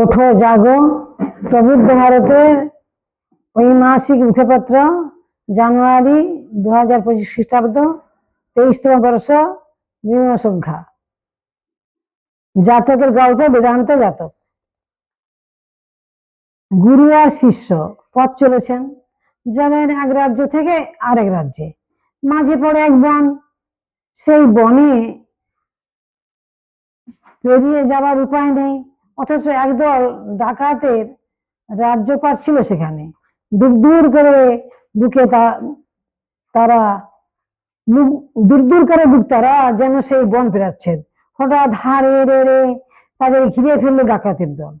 ওঠো, জাগো। প্রবুদ্ধ ভারতের ঐমাসিক মুখপত্র, জানুয়ারি দু হাজার পঁচিশ খ্রিস্টাব্দ, তেইশতম বর্ষ বিভিন্ন সংখ্যা। জাতকের গল্প, বেদান্ত জাতক। গুরু আর শিষ্য পথ চলেছেন যাবেন এক রাজ্য থেকে আরেক রাজ্যে। মাঝে পড়ে এক বন, সেই বনে পেরিয়ে যাবার উপায় নেই। অথচ একদল ডাকাতের রাজ্যপাট ছিল সেখানে। দূর দূর করে বুকে তা, তারা দূর দূর করে বুক তারা যেন সেই বন পেরাচ্ছেন হঠাৎ হারে রে রে তাদের ঘিরে ফেলল ডাকাতের দল।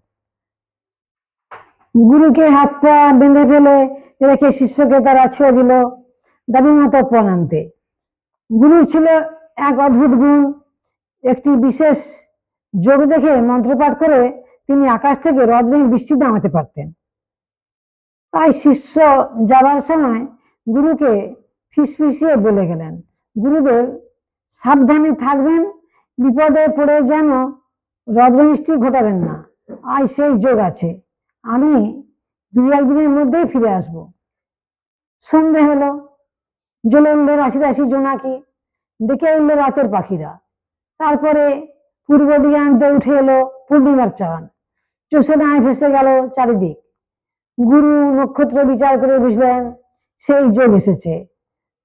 গুরুকে হাত পা বেঁধে ফেলে রেখে শিষ্যকে তারা ছেড়ে দিল, দাবি মতো পণ আনতে। গুরুর ছিল এক অদ্ভুত গুণ, একটি বিশেষ যোগ দেখে মন্ত্রপাঠ করে তিনি আকাশ থেকে রদ্রের বৃষ্টি নামাতে পারতেন। তাই শিষ্য যাবার সময় গুরুকে ফিসফিসিয়ে বলে গেলেন, গুরুদেব, সাবধানে থাকবেন, বিপদে পড়ে যেন রদ্রবৃষ্টি ঘটাবেন না। আজ সেই যোগ আছে, আমি দুই একদিনের মধ্যেই ফিরে আসব। সন্ধে হলো জ্বলে উঠল রাশি রাশি জোনাকি, ডেকে উঠল রাতের পাখিরা। তারপরে পূর্ব দিকে আনতে উঠে এলো পূর্ণিমার চাঁদ। চোষণায় ভেসে গেল চারিদিক। গুরু নক্ষত্র বিচার করে বুঝলেন, সেই যোগ এসেছে।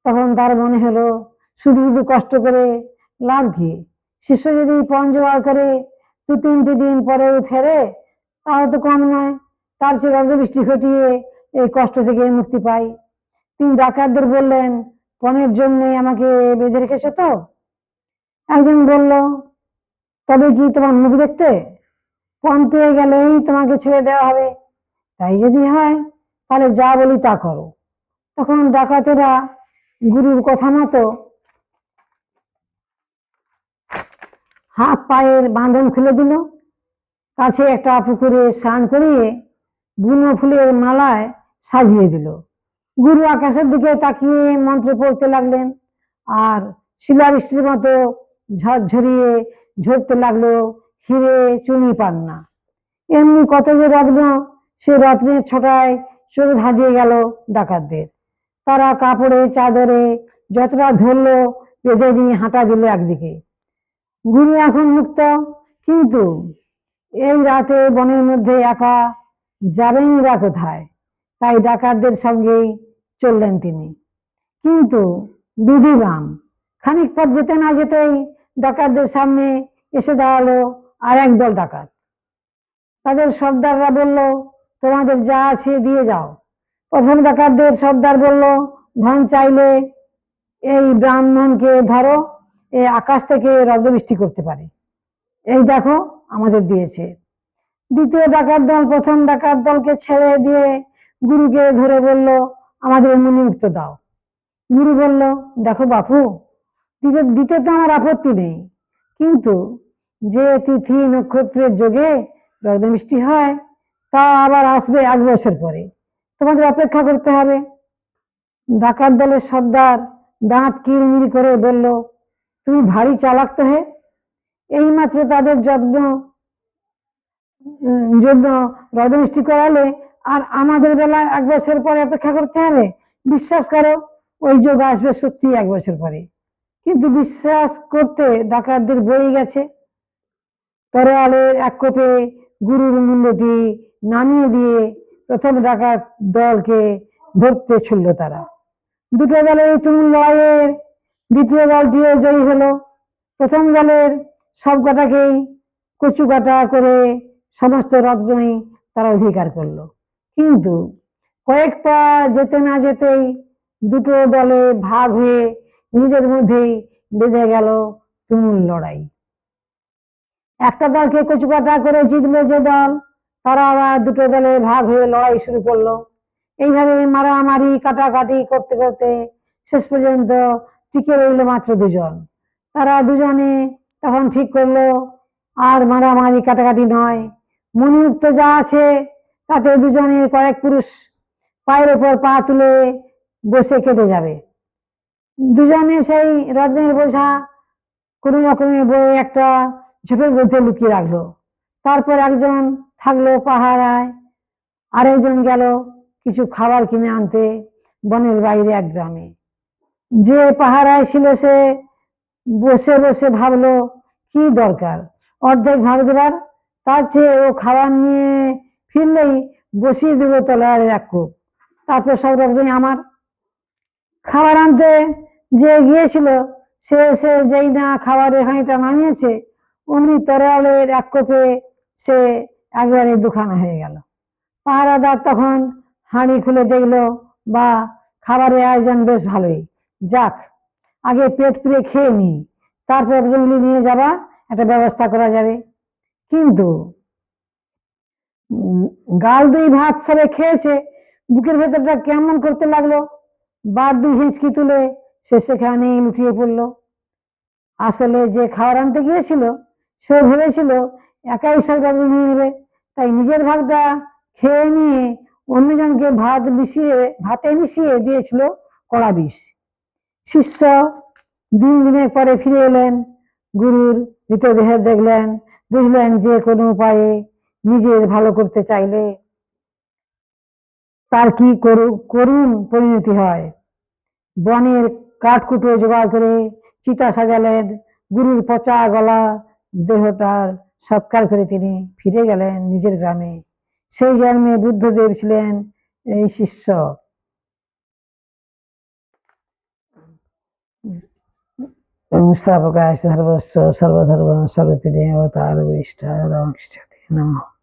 তখন তার মনে হলো, শুধু শুধু কষ্ট করে লাভ কি? শিষ্য যদি পণ জোগাড় করে দু তিনটি দিন পরে ফেরে তাহলে তো কম নয়। তার চেয়ে রক্তবৃষ্টি ঘটিয়ে এই কষ্ট থেকে মুক্তি পাই। তিনি ডাকাতদের বললেন পণের জন্য আমাকে বেঁধে রেখেছো তো? একজন বলল তবে কি তোমার মুখ দেখতে? পণ পেয়ে গেলেই তোমাকে ছেড়ে দেওয়া হবে। তাই যদি হয়, তাহলে যা বলি তা করো। তখন ডাকাতেরা গুরুর কথা মতো হাত পায়ের বাঁধন খুলে দিল। কাছে একটা পুকুরে স্নান করিয়ে বুনো ফুলের মালায় সাজিয়ে দিল। গুরু আকাশের দিকে তাকিয়ে মন্ত্র পড়তে লাগলেন, আর শিলাবৃষ্টির মতো ঝরঝরিয়ে ঝরতে লাগল, হিরে চুনি পান না। এমনি কত যে রত্ন সে রত্নের ছোটায় চোখ ধাঁধিয়ে গেল ডাকাতদের। তারা কাপড়ে, চাদরে যতটা ধরলো, বেঁধে নিয়ে হাঁটা দিল একদিকে। গুরু এখন মুক্ত, কিন্তু এই রাতে বনের মধ্যে একা যাবেনই বা কোথায়? তাই ডাকাতদের সঙ্গেই চললেন তিনি। কিন্তু বিধিবাম খানিক পথ যেতে না যেতেই ডাকাতদের সামনে এসে দাঁড়াল আর একদল ডাকাত। তাদের সর্দাররা বলল, তোমাদের যা আছে দিয়ে যাও। প্রথম ডাকাতদের সর্দার বলল, ধন চাইলে এই ব্রাহ্মণকে ধরো, এ আকাশ থেকে রদ্রবৃষ্টি করতে পারে। এই দেখো, আমাদের দিয়েছে। দ্বিতীয় ডাকাত দল প্রথম ডাকাত দলকে ছেড়ে দিয়ে গুরুকে ধরে বলল, আমাদের মুক্ত দাও। গুরু বলল, দেখো বাপু দিতে দিতে তো আমার আপত্তি নেই। কিন্তু যে তিথি নক্ষত্রের যোগে রক্তমিষ্টি হয়, তা আবার আসবে এক বছর পরে। তোমাদের অপেক্ষা করতে হবে। ডাকাত দলের সর্দার দাঁত কিড়মিড়ি করে বলল, তুমি ভারী চালাক তো হে। এইমাত্র তাদের যত্ন জন্য রদমিষ্টি করালে আর আমাদের বেলায় এক বছর পরে অপেক্ষা করতে হবে। বিশ্বাস করো, ওই যোগ আসবে সত্যি এক বছর পরে। কিন্তু বিশ্বাস করতে ডাকাতদের বয়ে গেছে। তরোয়ালের এক কোপে গুরুর মূল্যটি নামিয়ে দিয়ে প্রথম ডাকাত দলকে ধরতে ছুড়ল তারা। দুটো দলের তুমুল লড়াইয়ের দ্বিতীয় দলটিও জয়ী হলো। প্রথম দলের সব কটাকেই কচু কাটা করে সমস্ত রত্নই তারা অধিকার করল। কিন্তু কয়েক পা যেতে না যেতেই দুটো দলে ভাগ হয়ে নিজেদের মধ্যেই বেঁধে গেল তুমুল লড়াই। একটা দলকে কচুকাটা করে জিতলো যে দল, তারা আবার দুটো দলে ভাগ হয়ে লড়াই শুরু করল। এইভাবে মারামারি, কাটাকাটি করতে করতে শেষ পর্যন্ত টিকে রইল মাত্র দুজন। তারা দুজনে তখন ঠিক করল, আর মারামারি, কাটাকাটি নয়। মণিমুক্ত যা আছে, তাতে দুজনের কয়েক পুরুষ পায়ের ওপর পা তুলে বসে কেটে যাবে। দুজনে সেই রত্নের বোঝা, কোনো রকমে বয়ে একটা ঝোপের মধ্যে লুকিয়ে রাখল। তারপর একজন থাকল পাহারায়, আরেকজন গেল কিছু খাবার কিনে আনতে বনের বাইরে এক গ্রামে। যে পাহারায় ছিল সে বসে বসে ভাবলো, কি দরকার? অর্ধেক ভাগ দেবার? তার চেয়ে ও খাবার নিয়ে ফিরলেই বসিয়ে দেবো তলার এক কোপ। তারপর সব রকমই আমার খাবার আনতে যে গিয়েছিল, সে এসে যেই না খাবারের হাঁড়িটা নামিয়েছে অমনি তরলের এক কোপে সে একবারে দুখানা হয়ে গেল। পাহারাদার তখন হাঁড়ি খুলে দেখল, বা, খাবারের আয়োজন বেশ ভালোই। যাক, আগে পেট পুড়ে খেয়ে নি, তারপর যেগুলি নিয়ে যাবা একটা ব্যবস্থা করা যাবে। কিন্তু গাল দুই ভাত সবে খেয়েছে, বুকের ভেতরটা কেমন করতে লাগল বার দুই হিঁচকি তুলে সে সেখানেই লুটিয়ে পড়ল। আসলে যে খাবার আনতে গিয়েছিল, সে ভেবেছিল, একাই সব নিয়ে নেবে। তাই নিজের ভাগটা খেয়ে নিয়ে অন্যজনকে ভাত মিশিয়ে, ভাতে মিশিয়ে দিয়েছিল কড়া বিষ। শিষ্য দিন দিনের পরে ফিরে এলেন। গুরুর মৃতদেহ দেখলেন, বুঝলেন যে কোনো উপায়ে নিজের ভালো করতে চাইলে তার কি করু, করুণ পরিণতি হয়। বনের কাঠকুটো জোগাড় করে চিতা সাজালেন, গুরুর পচা গলা, দেহটার সৎকার করে তিনি ফিরে গেলেন নিজের গ্রামে। সেই জন্মে বুদ্ধদেব ছিলেন এই শিষ্য। স্থাপকায় সর্বস্ব সর্বধর্ম সর্বপ্রিয় বিষ্টা রামকৃষ্ণ, নমঃ।